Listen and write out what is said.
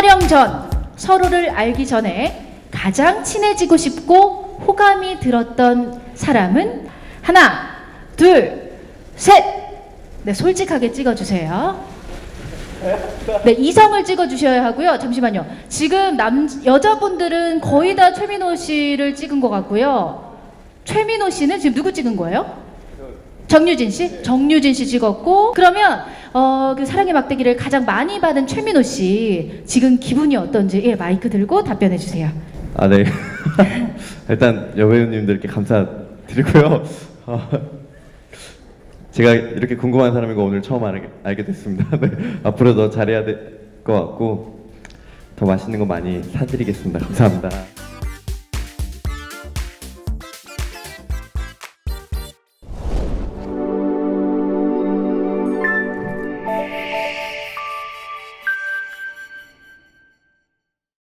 촬영 전 서로를 알기 전에 가장 친해지고 싶고 호감이 들었던 사람은 하나, 둘, 셋. 네, 솔직하게 찍어주세요. 네, 이성을 찍어주셔야 하고요. 잠시만요. 지금 남 여자분들은 거의 다 최민호 씨를 찍은 것 같고요. 최민호 씨는 지금 누구 찍은 거예요? 정유진 씨? 정유진 씨 찍었고 그러면 어, 그 사랑의 막대기를 가장 많이 받은 최민호 씨 지금 기분이 어떤지 예, 마이크 들고 답변해 주세요. 아, 네. 일단 여배우님들께 감사드리고요. 어, 제가 이렇게 궁금한 사람인 거 오늘 처음 알게, 알게 됐습니다. 네. 앞으로 더 잘해야 될 것 같고 더 맛있는 거 많이 사드리겠습니다. 감사합니다.